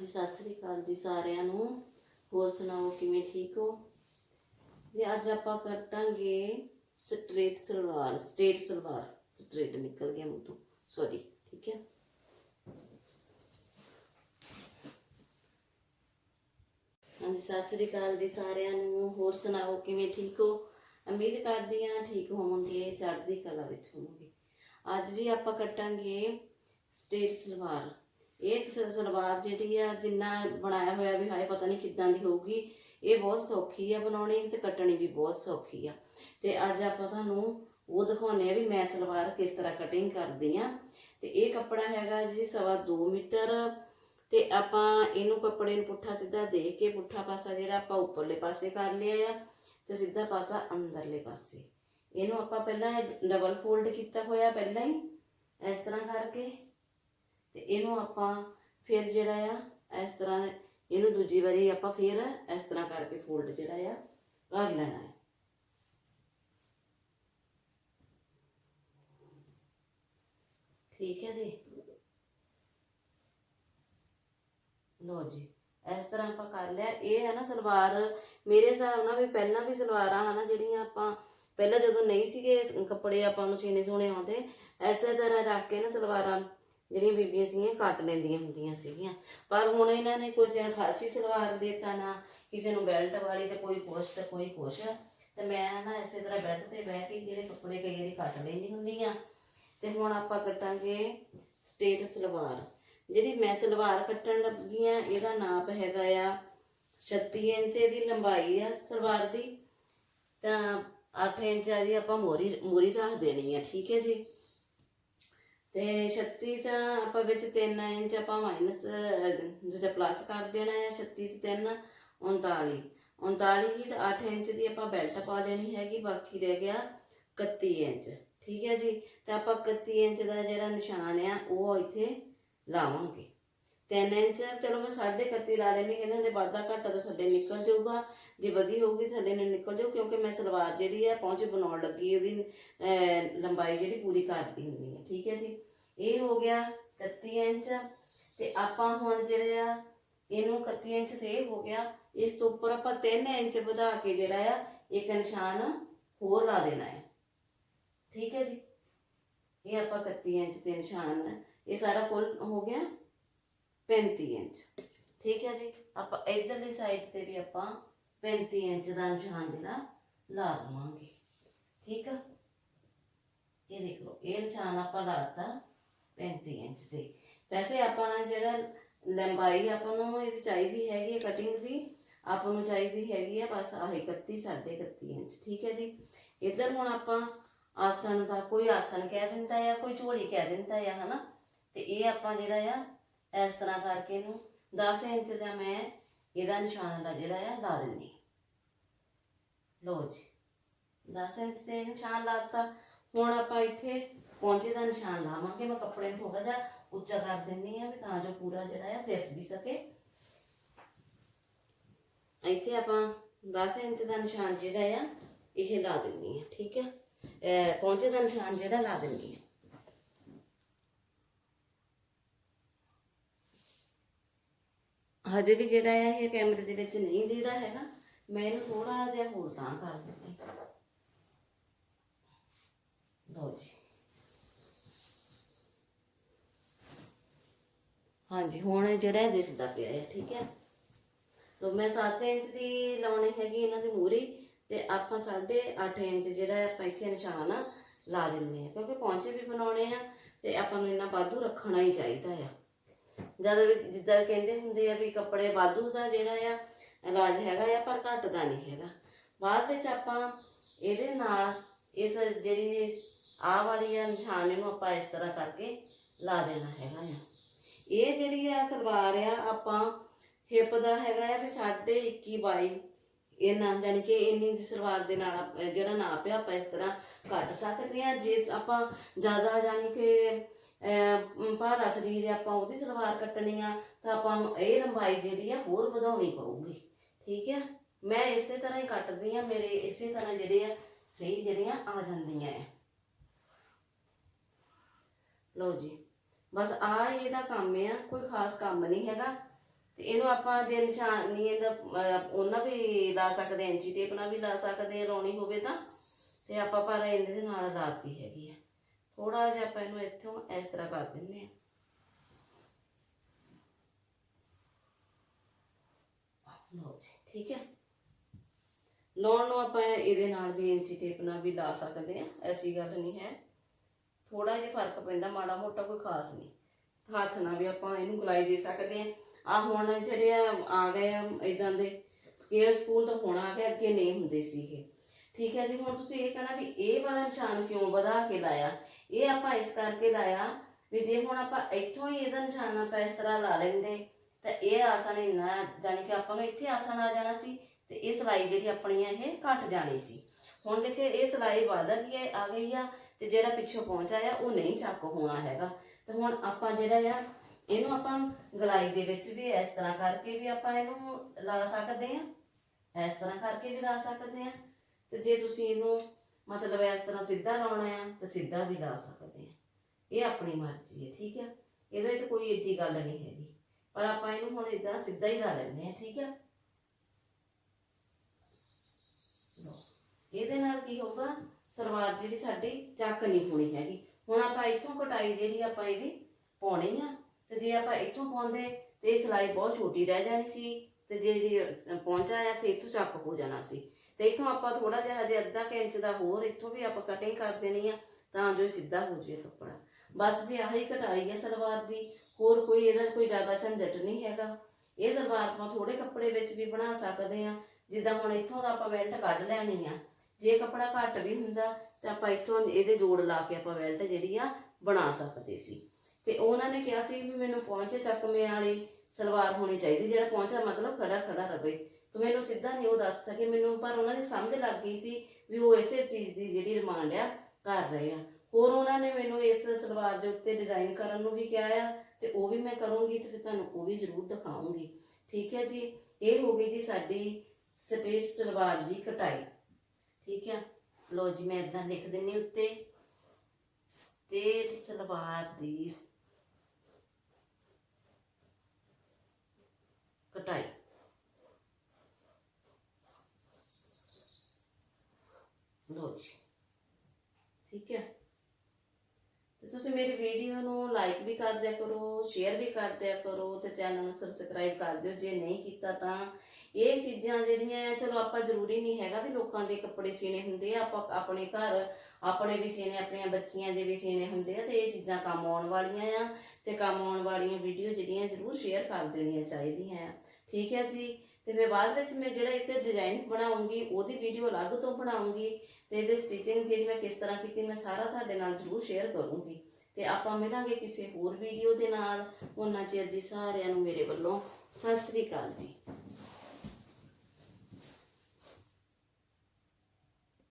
ਹਾਂਜੀ ਸਤਿ ਸ੍ਰੀ ਅਕਾਲ ਜੀ ਸਾਰਿਆਂ ਨੂੰ। ਹੋਰ ਸੁਣਾਓ, ਕਿਵੇਂ ਠੀਕ ਹੋ? ਜੀ ਅੱਜ ਆਪਾਂ ਕੱਟਾਂਗੇ straight salwar straight salwar. Straight ਨਿਕਲ ਗਿਆ ਮੂੰਹ ਤੋਂ। ਸੌਰੀ ਠੀਕ ਹੈ? ਹਾਂਜੀ, ਸਤਿ ਸ੍ਰੀ ਅਕਾਲ ਜੀ ਸਾਰਿਆਂ ਨੂੰ। ਹੋਰ ਸੁਣਾਓ, ਕਿਵੇਂ ਠੀਕ ਹੋ? ਉਮੀਦ ਕਰਦੀ ਹਾਂ ਠੀਕ ਹੋਵੋਗੇ, ਚੜ੍ਹਦੀ ਕਲਾ ਵਿੱਚ ਹੋਵੋਗੇ। ਅੱਜ ਜੀ ਆਪਾਂ ਕੱਟਾਂਗੇ ਸਟ੍ਰੇਟ ਸਲਵਾਰ। ਇਹ ਸ- ਸਲਵਾਰ ਜਿਹੜੀ ਆ, ਜਿੰਨਾ ਬਣਾਇਆ ਹੋਇਆ ਵੀ ਹਾਏ, ਪਤਾ ਨਹੀਂ ਕਿੱਦਾਂ ਦੀ ਹੋਊਗੀ, ਇਹ ਬਹੁਤ ਸੌਖੀ ਆ ਬਣਾਉਣੀ ਤੇ ਕੱਟਣੀ ਵੀ ਬਹੁਤ ਸੌਖੀ ਆ। ਤੇ ਅੱਜ ਆਪਾਂ ਤੁਹਾਨੂੰ ਉਹ ਦਿਖਾਉਣੇ ਆ ਵੀ ਮੈਂ ਸਲਵਾਰ ਕਿਸ ਤਰ੍ਹਾਂ ਕਟਿੰਗ ਕਰਦੀ ਆ। ਤੇ ਇਹ ਕੱਪੜਾ ਹੈਗਾ ਜੀ ਸਵਾ 2 ਮੀਟਰ, ਤੇ ਆਪਾਂ ਇਹਨੂੰ ਕੱਪੜੇ ਨੂੰ ਪੁੱਠਾ ਸਿੱਧਾ ਦੇ ਕੇ ਪੁੱਠਾ ਪਾਸਾ ਜਿਹੜਾ ਆਪਾਂ ਉੱਪਰਲੇ ਪਾਸੇ ਕਰ ਲਿਆ ਆ, ਤੇ ਸਿੱਧਾ ਪਾਸਾ ਅੰਦਰਲੇ ਪਾਸੇ। ਇਹਨੂੰ ਆਪਾਂ ਪਹਿਲਾਂ ਡਬਲ ਫੋਲਡ ਕੀਤਾ ਹੋਇਆ ਪਹਿਲਾਂ ਹੀ, ਇਸ ਤਰ੍ਹਾਂ ਕਰਕੇ। ਤੇ ਇਹਨੂੰ ਆਪਾਂ ਫਿਰ ਜਿਹੜਾ ਆ, ਇਸ ਤਰ੍ਹਾਂ ਇਹਨੂੰ ਦੂਜੀ ਵਾਰੀ ਆਪਾਂ ਫਿਰ ਇਸ ਤਰ੍ਹਾਂ ਕਰਕੇ ਫੋਲਡ ਜਿਹੜਾ ਆ, ਕਰ ਲੈਣਾ ਹੈ ਠੀਕ ਹੈ ਜੀ? ਲੋ ਜੀ, ਇਸ ਤਰ੍ਹਾਂ ਆਪਾਂ ਕਰ ਲਿਆ। ਇਹ ਹੈ ਨਾ ਸਲਵਾਰ, ਮੇਰੇ ਹਿਸਾਬ ਨਾਲ ਵੀ ਪਹਿਲਾਂ ਵੀ ਸਲਵਾਰਾਂ ਹਨਾ, ਜਿਹੜੀਆਂ ਆਪਾਂ ਪਹਿਲਾਂ ਜਦੋਂ ਨਹੀਂ ਸੀਗੇ ਕੱਪੜੇ ਆਪਾਂ ਨੂੰ ਸੀਨੇ ਸੋਹਣੇ ਆਉਂਦੇ ਐਸੇ ਤਰ੍ਹਾਂ ਰੱਖ ਕੇ ਨਾ ਸਲਵਾਰਾਂ ਜਿਹੜੀਆਂ ਬੀਬੀਆਂ ਸੀਗੀਆਂ ਕੱਟ ਲੈਂਦੀਆਂ ਹੁੰਦੀਆਂ ਸੀਗੀਆਂ। ਪਰ ਹੁਣ ਇਹਨਾਂ ਨੇ ਕਿਸੇ ਨੂੰ ਫਾਰਸੀ ਸਲਵਾਰ ਦੇਤਾ ਨਾ, ਕਿਸੇ ਨੂੰ ਬੈਲਟ ਵਾਲੀ ਤੇ ਕੋਈ ਕੁਛ ਤੇ ਕੋਈ ਕੁਛ। ਤੇ ਮੈਂ ਨਾ ਇਸੇ ਤਰ੍ਹਾਂ ਬੈੱਡ ਤੇ ਬਹਿ ਕੇ ਜਿਹੜੇ ਕੱਪੜੇ ਕਈ ਵਾਰੀ ਕੱਟ ਲੈਂਦੀ ਹੁੰਦੀ ਆ। ਤੇ ਹੁਣ ਆਪਾਂ ਕੱਟਾਂਗੇ ਸਟੇਟ ਸਲਵਾਰ। ਜਿਹੜੀ ਮੈਂ ਸਲਵਾਰ ਕੱਟਣ ਲੱਗੀ ਆ, ਇਹਦਾ ਨਾਪ ਹੈਗਾ ਆ 36 ਇੰਚ ਦੀ ਲੰਬਾਈ ਆ ਸਲਵਾਰ ਦੀ। ਤਾਂ 8 ਇੰਚ ਦੀ ਆਪਾਂ ਮੋਰੀ ਮੋਰੀ ਰੱਖ ਦੇਣੀ ਆ, ਠੀਕ ਹੈ ਜੀ? ਤੇ 36 ਤਾਂ ਆਪਾਂ ਵਿੱਚ 3 ਇੰਚ ਆਪਾਂ ਮਾਈਨਸ ਜਿਹੜਾ ਪਲੱਸ ਕਰ ਦੇਣਾ ਹੈ 36 ਤੇ 3 39 39 ਦੀ 8 ਇੰਚ ਦੀ ਆਪਾਂ ਬੈਲਟ ਪਾ ਦੇਣੀ ਹੈਗੀ, ਬਾਕੀ ਰਹਿ ਗਿਆ 31 ਇੰਚ। ਠੀਕ ਹੈ ਜੀ? ਤਾਂ ਆਪਾਂ 31 ਇੰਚ ਦਾ ਜਿਹੜਾ ਨਿਸ਼ਾਨ ਆ, ਉਹ ਇੱਥੇ ਲਾਵਾਂਗੇ। 3 ਇੰਚ ਚਲੋ ਮੈਂ 31 ਲਾ ਲੈਣੀ ਇਹਨਾਂ ਦੇ ਵਾਧਾ ਘਾਟਾ ਤਾਂ ਥੱਲੇ ਨਿਕਲ ਜਾਊਗਾ। ਜੇ ਵਧੀ ਹੋਊਗੀ ਥੱਲੇ ਨੂੰ ਨਿਕਲ ਜਾਊ ਕਿਉਂਕਿ ਮੈਂ ਸਲਵਾਰ ਜਿਹੜੀ ਹੈ ਪਹੁੰਚ ਬਣਾਉਣ ਲੱਗੀ ਉਹਦੀ ਅਹ, ਲੰਬਾਈ ਜਿਹੜੀ ਪੂਰੀ ਕਰਦੀ ਹੁੰਦੀ ਹੈ ਠੀਕ ਹੈ ਜੀ? ਇਹ ਹੋ ਗਿਆ 31 ਇੰਚ। ਤੇ ਆਪਾਂ ਹੁਣ ਜਿਹੜੇ ਆ ਇਹਨੂੰ 31 ਇੰਚ ਤੇ ਇਹ ਹੋ ਗਿਆ। ਇਸ ਤੋਂ ਉੱਪਰ ਆਪਾਂ 3 ਇੰਚ ਵਧਾ ਕੇ ਜਿਹੜਾ ਆ ਇੱਕ ਨਿਸ਼ਾਨ ਹੋਰ ਲਾ ਦੇਣਾ ਹੈ ਠੀਕ ਹੈ ਜੀ? ਇਹ ਆਪਾਂ 31 ਇੰਚ ਤੇ ਨਿਸ਼ਾਨ ਇਹ ਸਾਰਾ ਕੁੱਲ ਹੋ ਗਿਆ 35 ਇੰਚ। ਠੀਕ ਹੈ ਜੀ? ਆਪਾਂ ਇਧਰਲੀ ਸਾਈਡ ਤੇ ਵੀ ਆਪਾਂ 35 ਇੰਚ ਦਾ ਨਿਸ਼ਾਨ ਜਿਹੜਾ ਲਾ ਦਵਾਂਗੇ। ਠੀਕ ਆ? ਇਹ ਦੇਖ ਲਓ, ਇਹ ਨਿਸ਼ਾਨ ਆਪਾਂ ਲਾਤਾ 35 ਇੰਚ ਤੇ। ਵੈਸੇ ਆਪਾਂ ਨਾਲ ਜਿਹੜਾ ਲੰਬਾਈ ਆਪਾਂ ਨੂੰ ਇਹਦੀ ਚਾਹੀਦੀ ਹੈਗੀ ਹੈ ਕਟਿੰਗ ਦੀ, ਆਪਾਂ ਨੂੰ ਚਾਹੀਦੀ ਹੈਗੀ ਆ ਬਸ ਆਹ 31 ਸਾਢੇ 31 ਇੰਚ। ਠੀਕ ਹੈ ਜੀ? ਇੱਧਰ ਹੁਣ ਆਪਾਂ ਆਸਣ ਦਾ ਕੋਈ ਆਸਣ ਕਹਿ ਦਿੰਦਾ ਆ ਕੋਈ ਝੋਲੀ ਕਹਿ ਦਿੰਦਾ ਆ ਹਨਾ, ਤੇ ਇਹ ਆਪਾਂ ਜਿਹੜਾ ਆ ਇਸ ਤਰ੍ਹਾਂ ਕਰਕੇ ਇਹਨੂੰ 10 ਇੰਚ ਦਾ ਮੈਂ ਇਹਦਾ ਨਿਸ਼ਾਨ ਦਾ ਜਿਹੜਾ ਆ, ਲਾ ਦਿੰਦੀ ਲੋ ਜੀ। 10 ਇੰਚ ਤੇ ਨਿਸ਼ਾਨ ਲਾਤਾ ਹੁਣ ਆਪਾਂ ਇੱਥੇ ਪੌਂਚੇ ਦਾ ਨਿਸ਼ਾਨ ਲਾਵਾਂਗੇ। ਮੈਂ ਕੱਪੜੇ ਨੂੰ ਥੋੜਾ ਜਿਹਾ ਉੱਚਾ ਕਰ ਦਿੰਦੀ ਆ ਵੀ ਤਾਂ ਜੋ ਪੂਰਾ ਜਿਹੜਾ ਆ ਦਿਸ ਵੀ ਸਕੇ। ਇੱਥੇ ਆਪਾਂ 10 ਇੰਚ ਦਾ ਨਿਸ਼ਾਨ ਜਿਹੜਾ ਆ, ਇਹ ਲਾ ਦਿੰਦੀ ਆ ਠੀਕ ਹੈ ਅਹ ਪੌਂਚੇ ਦਾ ਨਿਸ਼ਾਨ ਜਿਹੜਾ ਲਾ ਦਿੰਦੀ ਆ ਹਜੇ ਵੀ ਜਿਹੜਾ ਆ ਇਹ ਕੈਮਰੇ ਦੇ ਵਿੱਚ ਨਹੀਂ ਦਿਖਦਾ ਹੈਗਾ। ਮੈਂ ਇਹਨੂੰ ਥੋੜਾ ਜਿਹਾ ਹੋਰ ਤਾਂ ਕਰ ਦਿੰਦੀ ਲਓ ਜੀ। ਹਾਂਜੀ, ਹੁਣ ਜਿਹੜਾ ਦਿਸਦਾ ਪਿਆ ਹੈ, ਠੀਕ ਹੈ? ਤੋ ਮੈਂ 7 ਇੰਚ ਦੀ ਲਾਉਣੀ ਹੈਗੀ ਇਹਨਾਂ ਦੀ ਮੂਰੀ ਤੇ ਆਪਾਂ 8.5 ਇੰਚ ਜਿਹੜਾ ਆਪਾਂ ਇੱਥੇ ਨਿਸ਼ਾਨ ਲਾ ਦਿੰਦੇ ਆ ਕਿਉਂਕਿ ਪੌਂਚੇ ਵੀ ਬਣਾਉਣੇ ਆ ਤੇ ਆਪਾਂ ਨੂੰ ਇਹਨਾਂ ਵਾਧੂ ਰੱਖਣਾ ਹੀ ਚਾਹੀਦਾ ਆ। ਜਦ ਵੀ ਜਿੱਦਾਂ ਕਹਿੰਦੇ ਹੁੰਦੇ ਆ ਵੀ ਕੱਪੜੇ ਵਾਧੂ ਦਾ ਜਿਹੜਾ ਆ, ਇਲਾਜ ਹੈਗਾ ਆ, ਪਰ ਘੱਟ ਨਹੀਂ ਹੈਗਾ। ਬਾਅਦ ਵਿੱਚ ਆਪਾਂ ਇਹਦੇ ਨਾਲ ਇਸ ਜਿਹੜੀ ਆਹ ਵਾਲੀ ਆ ਨਿਸ਼ਾਨ ਇਹਨੂੰ ਆਪਾਂ ਇਸ ਤਰ੍ਹਾਂ ਕਰਕੇ ਲਾ ਦੇਣਾ ਹੈਗਾ ਆ। ਇਹ ਜਿਹੜੀ ਆ ਸਲਵਾਰ ਆ, ਆਪਾਂ ਹਿੱਪ ਦਾ ਹੈਗਾ ਆ ਵੀ 21 22 ਇਹਨਾਂ ਜਾਨੀ ਕਿ ਇੰਨੀ ਦੀ ਸਲਵਾਰ ਦੇ ਨਾਲ ਜਿਹੜਾ ਨਾਪ ਆ, ਆਪਾਂ ਇਸ ਤਰ੍ਹਾਂ ਕੱਟ ਸਕਦੇ ਆ। ਜੇ ਆਪਾਂ ਜ਼ਿਆਦਾ ਜਾਨੀ ਕਿ ਭਾਰਾ ਸਰੀਰ ਆ, ਆਪਾਂ ਉਹਦੀ ਸਲਵਾਰ ਕੱਟਣੀ ਆ ਤਾਂ ਆਪਾਂ ਨੂੰ ਇਹ ਲੰਬਾਈ ਜਿਹੜੀ ਆ ਹੋਰ ਵਧਾਉਣੀ ਪਊਗੀ। ਠੀਕ ਹੈ ਮੈਂ ਇਸੇ ਤਰ੍ਹਾਂ ਹੀ ਕੱਟਦੀ ਆ ਮੇਰੇ ਇਸੇ ਤਰ੍ਹਾਂ ਜਿਹੜੇ ਆ ਸਹੀ ਜਿਹੜੀਆਂ ਆ ਜਾਂਦੀਆਂ ਆ। ਲਓ ਜੀ ਬਸ ਆ ਇਹਦਾ ਕੰਮ ਆ ਕੋਈ ਖਾਸ ਕੰਮ ਨਹੀਂ ਹੈਗਾ। ਤੇ ਇਹਨੂੰ ਆਪਾਂ ਜੇ ਨਿਸ਼ਾਨੀ ਇਹਦਾ ਅਹ, ਉਹਨਾਂ ਵੀ ਲਾ ਸਕਦੇ ਹਾਂ ਇੰਚੀ ਟੇਪ ਨਾਲ ਵੀ ਲਾ ਸਕਦੇ ਹਾਂ ਲਾਉਣੀ ਹੋਵੇ ਤਾਂ। ਤੇ ਆਪਾਂ ਪਰ ਇਹਦੇ ਨਾਲ ਲਾਤੀ ਹੈਗੀ ਆ। ਥੋੜਾ ਜਿਹਾ ਆਪਾਂ ਇਹਨੂੰ ਇੱਥੋਂ ਇਸ ਤਰ੍ਹਾਂ ਕਰ ਦਿੰਨੇ ਆ ਲਓ ਜੀ, ਠੀਕ ਹੈ। ਲਾਉਣ ਨੂੰ ਆਪਾਂ ਇਹਦੇ ਨਾਲ ਵੀ ਇੰਚੀ ਟੇਪ ਨਾਲ ਵੀ ਲਾ ਸਕਦੇ ਆ ਐਸੀ ਗੱਲ ਨਹੀਂ ਹੈ। ਥੋੜਾ ਜਿਹਾ ਫ਼ਰਕ ਪੈਂਦਾ, ਮਾੜਾ ਮੋਟਾ ਕੋਈ ਖਾਸ ਨਹੀਂ। ਹੱਥ ਨਾਲ ਵੀ ਆਪਾਂ ਇਹਨੂੰ ਗੁਲਾਈ ਦੇ ਸਕਦੇ ਆ ਆ ਹੁਣ ਜਿਹੜੇ ਆ ਗਏ ਆ ਇਦਾਂ ਦੇ ਸਕੇਲ ਸਕੂਲ ਤਾਂ ਹੁਣ ਆ ਗਏ, ਅੱਗੇ ਨਹੀਂ ਹੁੰਦੇ ਸੀ ਇਹ ਠੀਕ ਹੈ ਜੀ, ਹੁਣ ਤੁਸੀਂ ਇਹ ਕਹਿਣਾ ਵੀ ਇਹ ਵਾਲਾ ਨਿਸ਼ਾਨ ਕਿਉਂ ਵਧਾ ਕੇ ਲਾਇਆ? ਇਹ ਆਪਾਂ ਇਸ ਕਰਕੇ ਲਾਇਆ ਵੀ ਜੇ ਹੁਣ ਆਪਾਂ ਇੱਥੋਂ ਹੀ ਇਹਦਾ ਨਿਸ਼ਾਨ ਆਪਾਂ ਇਸ ਤਰ੍ਹਾਂ ਲਾ ਲੈਂਦੇ, ਤਾਂ ਇਹ ਆਸਣ ਹੀ ਨਾ ਕਿ ਆਪਾਂ ਨੂੰ ਇੱਥੇ ਆਸਣ ਆ ਜਾਣਾ ਸੀ ਤੇ ਇਹ ਸਲਾਈ ਜਿਹੜੀ ਆਪਣੀ ਆ, ਇਹ ਘਟ ਜਾਣੀ ਸੀ। ਹੁਣ ਦੇਖੇ ਇਹ ਸਲਾਈ ਵਧ ਗਈ ਹੈ, ਆ ਗਈ ਆ, ਤੇ ਜਿਹੜਾ ਪਿੱਛੋਂ ਪਹੁੰਚ ਆਇਆ, ਉਹ ਨਹੀਂ ਚੱਕ ਹੋਣਾ ਹੈਗਾ। ਤੇ ਹੁਣ ਆਪਾਂ ਜਿਹੜਾ ਆ, ਇਹਨੂੰ ਆਪਾਂ ਗਲਾਈ ਦੇ ਵਿੱਚ ਵੀ ਇਸ ਤਰ੍ਹਾਂ ਕਰਕੇ ਵੀ ਆਪਾਂ ਇਹਨੂੰ ਲਾ ਸਕਦੇ ਆ, ਇਸ ਤਰ੍ਹਾਂ ਕਰਕੇ ਵੀ ਲਾ ਸਕਦੇ ਆ। ਤੇ ਜੇ ਤੁਸੀਂ ਇਹਨੂੰ ਮਤਲਬ ਇਸ ਤਰ੍ਹਾਂ ਸਿੱਧਾ ਲਾਉਣਾ ਆ, ਤਾਂ ਸਿੱਧਾ ਵੀ ਲਾ ਸਕਦੇ ਆ। ਇਹ ਆਪਣੀ ਮਰਜ਼ੀ ਹੈ, ਠੀਕ ਹੈ ਇਹਦੇ ਵਿੱਚ ਕੋਈ ਏਡੀ ਗੱਲ ਨਹੀਂ ਹੈਗੀ। ਪਰ ਆਪਾਂ ਇਹਨੂੰ ਹੁਣ ਇਦਾਂ ਸਿੱਧਾ ਹੀ ਲਾ ਲੈਂਦੇ ਆ, ਠੀਕ ਹੈ ਇਹਦੇ ਨਾਲ ਕੀ ਹੋਊਗਾ? ਸਲਵਾਰ ਜਿਹੜੀ ਸਾਡੀ ਚੱਕ ਨਹੀਂ ਹੋਣੀ ਹੈਗੀ। ਹੁਣ ਆਪਾਂ ਇੱਥੋਂ ਕਟਾਈ ਜਿਹੜੀ ਆਪਾਂ ਇਹਦੀ ਪਾਉਣੀ ਆ, ਤੇ ਜੇ ਆਪਾਂ ਇੱਥੋਂ ਪਾਉਂਦੇ, ਤੇ ਇਹ ਸਿਲਾਈ ਬਹੁਤ ਛੋਟੀ ਰਹਿ ਜਾਣੀ ਸੀ, ਤੇ ਜੇ ਜਿਹੜੀ ਪਹੁੰਚਾ ਆ, ਫਿਰ ਇੱਥੋਂ ਚੱਕ ਹੋ ਜਾਣਾ ਸੀ। ਤੇ ਇੱਥੋਂ ਆਪਾਂ ਥੋੜਾ ਜਿਹਾ ਹਜੇ ਅੱਧਾ ਕੁ ਇੰਚ ਦਾ ਹੋਰ ਇੱਥੋਂ ਵੀ ਆਪਾਂ ਕਟਿੰਗ ਕਰ ਦੇਣੀ ਆ, ਤਾਂ ਜੋ ਸਿੱਧਾ ਹੋ ਜਾਵੇ ਕੱਪੜਾ। ਬਸ ਜੇ ਆਹੀ ਕਟਾਈ ਹੈ ਸਲਵਾਰ ਦੀ, ਹੋਰ ਕੋਈ ਇਹਦਾ ਕੋਈ ਜ਼ਿਆਦਾ ਝੰਜਟ ਨਹੀਂ ਹੈਗਾ। ਇਹ ਸਲਵਾਰ ਆਪਾਂ ਥੋੜੇ ਕੱਪੜੇ ਵਿੱਚ ਵੀ ਬਣਾ ਸਕਦੇ ਆ ਜਿੱਦਾਂ ਹੁਣ ਇੱਥੋਂ ਦਾ ਆਪਾਂ ਬੈਲਟ ਕੱਢ ਲੈਣੀ ਆ। ਜੇ ਕੱਪੜਾ ਘੱਟ ਵੀ ਹੁੰਦਾ, ਤਾਂ ਆਪਾਂ ਇਥੋਂ ਇਹਦੇ ਜੋੜ ਲਾ ਕੇ ਆਪਾਂ ਬੈਲਟ ਜਿਹੜੀ ਆ ਬਣਾ ਸਕਦੇ ਸੀ। ਤੇ ਉਹਨਾਂ ਨੇ ਕਿਹਾ ਸੀ ਵੀ ਮੈਨੂੰ ਪਹੁੰਚੇ ਚੱਕਵੇਂ ਵਾਲੀ ਸਲਵਾਰ ਹੋਣੀ ਚਾਹੀਦੀ, ਜਿਹੜਾ ਪਹੁੰਚਾ ਮਤਲਬ ਖੜਾ ਖੜਾ ਰਵੇ। ਤੇ ਮੈਨੂੰ ਸਿੱਧਾ ਨਹੀਂ ਉਹ ਦੱਸ ਸਕੇ ਮੈਨੂੰ, ਪਰ ਉਹਨਾਂ ਦੀ ਸਮਝ ਲੱਗ ਗਈ ਸੀ ਵੀ ਉਹ ਇਸੇ ਚੀਜ਼ ਦੀ ਜਿਹੜੀ ਡਿਮਾਂਡ ਆ, ਕਰ ਰਹੇ ਆ। ਹੋਰ ਉਹਨਾਂ ਨੇ ਮੈਨੂੰ ਇਸ ਸਲਵਾਰ ਦੇ ਉੱਤੇ ਡਿਜ਼ਾਈਨ ਕਰਨ ਨੂੰ ਵੀ ਕਿਹਾ ਆ, ਤੇ ਉਹ ਵੀ ਮੈਂ ਕਰੂੰਗੀ ਤੇ ਫਿਰ ਤੁਹਾਨੂੰ ਉਹ ਵੀ ਜ਼ਰੂਰ ਦਿਖਾਉਂਗੀ। ਠੀਕ ਹੈ ਜੀ? ਇਹ ਹੋ ਗਈ ਜੀ ਸਾਡੀ ਸਟੇਜ ਸਲਵਾਰ ਦੀ ਕਟਾਈ। ਠੀਕ ਹੈ ਲੋ ਜੀ, ਮੈਂ ਇਦਾਂ ਲਿਖ ਦਿੰਨੀ ਉੱਤੇ। ਸਟੇਜ ਸਲਵਾਰ ਦੀ ਕਟਾਈ। ਲੋ ਠੀਕ ਹੈ। ਤੇ ਤੁਸੀਂ ਮੇਰੀ ਵੀਡੀਓ ਨੂੰ ਲਾਈਕ ਵੀ ਕਰ ਦਿਆ ਕਰੋ ਸ਼ੇਅਰ ਵੀ ਕਰ ਦਿਆ ਕਰੋ ਤੇ ਚੈਨਲ ਨੂੰ ਸਬਸਕ੍ਰਾਈਬ ਕਰ ਦਿਓ। ਜੇ ਨਹੀਂ ਕੀਤਾ ਤਾਂ ਇਹ ਚੀਜ਼ਾਂ ਜਿਹੜੀਆਂ ਚਲੋ ਆਪਾਂ ਜ਼ਰੂਰੀ ਨਹੀਂ ਹੈਗਾ ਵੀ ਲੋਕਾਂ ਦੇ ਕੱਪੜੇ ਸੀਨੇ ਹੁੰਦੇ ਆ। ਆਪਾਂ ਆਪਣੇ ਘਰ, ਆਪਣੇ ਵੀ ਸੀਨੇ ਆਪਣੀਆਂ ਬੱਚੀਆਂ ਦੇ ਵੀ ਸੀਨੇ ਹੁੰਦੇ ਆ ਤੇ ਇਹ ਚੀਜ਼ਾਂ ਕੰਮ ਆਉਣ ਵਾਲੀਆਂ ਆ ਤੇ ਕੰਮ ਆਉਣ ਵਾਲੀਆਂ ਵੀਡੀਓ ਜਿਹੜੀਆਂ ਜ਼ਰੂਰ ਸ਼ੇਅਰ ਕਰ ਦੇਣੀਆਂ ਚਾਹੀਦੀਆਂ ਠੀਕ ਹੈ ਜੀ। ਤੇ ਫਿਰ ਬਾਅਦ ਵਿੱਚ ਮੈਂ ਜਿਹੜਾ ਇੱਥੇ ਡਿਜ਼ਾਈਨ ਬਣਾਉਂਗੀ, ਉਹਦੀ ਵੀਡੀਓ ਅਲੱਗ ਤੋਂ ਬਣਾਉਂਗੀ ਤੇ ਇਹਦੇ ਸਟਿਚਿੰਗ ਜਿਹੜੀ ਮੈਂ ਕਿਸ ਤਰ੍ਹਾਂ ਕੀਤੀ, ਮੈਂ ਸਾਰਾ ਤੁਹਾਡੇ ਨਾਲ ਜ਼ਰੂਰ ਸ਼ੇਅਰ ਕਰੂੰਗੀ। ਤੇ ਆਪਾਂ ਮਿਲਾਂਗੇ ਕਿਸੇ ਹੋਰ ਵੀਡੀਓ ਦੇ ਨਾਲ। ਉਹਨਾਂ ਚਿਰ ਜੀ ਸਾਰਿਆਂ ਨੂੰ ਮੇਰੇ ਵੱਲੋਂ। ਸਤਿ ਸ੍ਰੀ ਅਕਾਲ ਜੀ।